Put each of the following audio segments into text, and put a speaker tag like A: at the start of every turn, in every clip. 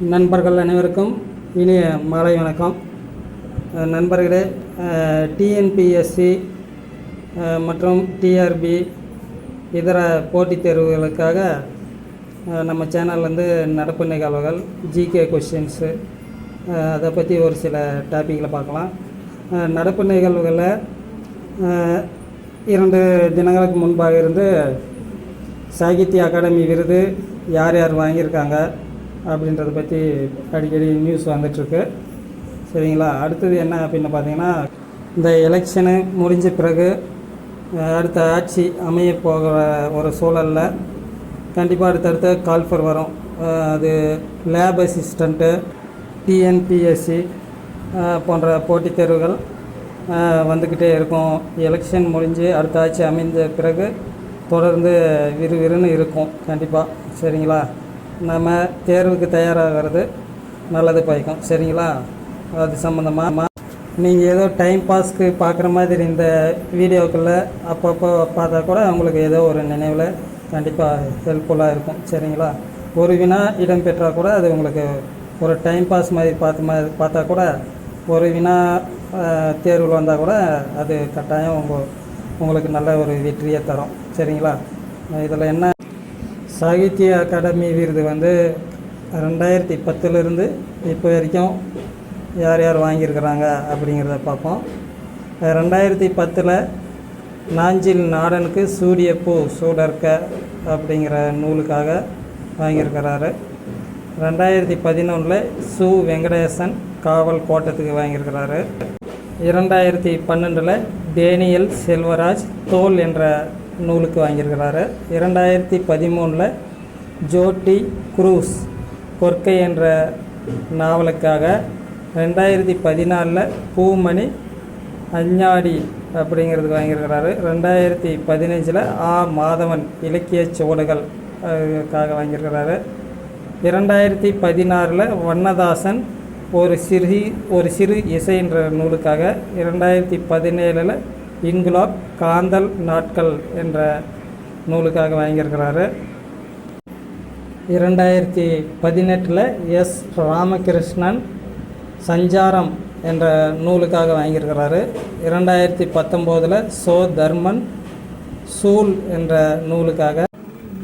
A: நண்பர்கள் அனைவருக்கும் இனிய மாலை வணக்கம். நண்பர்களே டிஎன்பிஎஸ்சி மற்றும் டிஆர்பி இதர போட்டித் தேர்வுகளுக்காக நம்ம சேனல்லேருந்து நடப்பு நிகழ்வுகள் ஜிகே கொஷின்ஸு அதை பற்றி ஒரு சில டாப்பிக்கில் பார்க்கலாம். நடப்பு நிகழ்வுகளில் இரண்டு தினங்களுக்கு முன்பாக இருந்து சாகித்ய அகாடமி விருது யார் யார் வாங்கியிருக்காங்க அப்படின்றத பற்றி அடிக்கடி நியூஸ் வந்துட்டுருக்கு. சரிங்களா? அடுத்தது என்ன அப்படின்னு பார்த்தீங்கன்னா இந்த எலெக்ஷனு முடிஞ்ச பிறகு அடுத்த ஆட்சி அமைய போகிற ஒரு சூழலில் கண்டிப்பாக அடுத்தடுத்த கால்ஃபர் வரும். அது லேப் அசிஸ்டண்ட்டு டிஎன்பிஎஸ்சி போன்ற போட்டித் தேர்வுகள் வந்துக்கிட்டே இருக்கும். எலெக்ஷன் முடிஞ்சு அடுத்த ஆட்சி அமைந்த பிறகு தொடர்ந்து விறுவிறுன்னு இருக்கும் கண்டிப்பாக சரிங்களா? நம்ம தேர்வுக்கு தயாராகிறது நல்லது பயக்கும். சரிங்களா? அது சம்மந்தமாக நீங்கள் ஏதோ டைம் பாஸ்க்கு பார்க்குற மாதிரி இந்த வீடியோக்களில் அப்பப்போ பார்த்தா கூட உங்களுக்கு ஏதோ ஒரு நினைவில் கண்டிப்பாக ஹெல்ப்ஃபுல்லாக இருக்கும். சரிங்களா? ஒரு வினா இடம் பெற்றால் கூட அது உங்களுக்கு ஒரு டைம் பாஸ் மாதிரி பார்த்து மாதிரி பார்த்தா கூட ஒரு வினா தேர்வில் வந்தால் கூட அது கட்டாயம் உங்கள் உங்களுக்கு நல்ல ஒரு வெற்றியை தரும். சரிங்களா? இதில் என்ன சாகித்ய அகாடமி விருது வந்து ரெண்டாயிரத்தி பத்துலேருந்து இப்போ வரைக்கும் யார் யார் வாங்கியிருக்கிறாங்க அப்படிங்கிறத பார்ப்போம். ரெண்டாயிரத்தி பத்தில் நாஞ்சில் நாடனுக்கு சூரியப்பூ சூடர்க்க அப்படிங்கிற நூலுக்காக வாங்கியிருக்கிறாரு. ரெண்டாயிரத்தி பதினொன்றில் சு வெங்கடேசன் காவல் கோட்டத்துக்கு வாங்கியிருக்கிறாரு. இரண்டாயிரத்தி பன்னெண்டில் டேனியல் செல்வராஜ் தோல் என்ற நூலுக்கு வாங்கியிருக்கிறாரு. இரண்டாயிரத்தி பதிமூணில் ஜோட்டி குரூஸ் கொர்க்கை என்ற நாவலுக்காக ரெண்டாயிரத்தி பதினாலில் பூமணி அஞ்ஞாடி அப்படிங்கிறதுக்கு வாங்கியிருக்கிறாரு. ரெண்டாயிரத்தி பதினஞ்சில் ஆ மாதவன் இலக்கிய சுவடுகள் அதுக்காக வாங்கியிருக்கிறாரு. இரண்டாயிரத்தி பதினாறில் வண்ணதாசன் ஒரு சிறு ஒரு சிறு இசை என்ற நூலுக்காக இரண்டாயிரத்தி பதினேழில் இன்குலாப் காந்தல் நாட்கள் என்ற நூலுக்காக வாங்கியிருக்கிறாரு. இரண்டாயிரத்தி பதினெட்டில் எஸ் ராமகிருஷ்ணன் சஞ்சாரம் என்ற நூலுக்காக வாங்கியிருக்கிறாரு. இரண்டாயிரத்தி பத்தொம்போதில் சோ தர்மன் சூல் என்ற நூலுக்காக.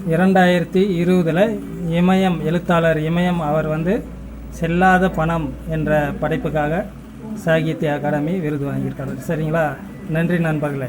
A: இரண்டாயிரத்தி இருபதில் இமயம் எழுத்தாளர் இமயம் அவர் வந்து செல்லாத பணம் என்ற படைப்புக்காக சாகித்ய அகாடமி விருது வாங்கியிருக்காரு. சரிங்களா? நன்றி நண்பர்களே.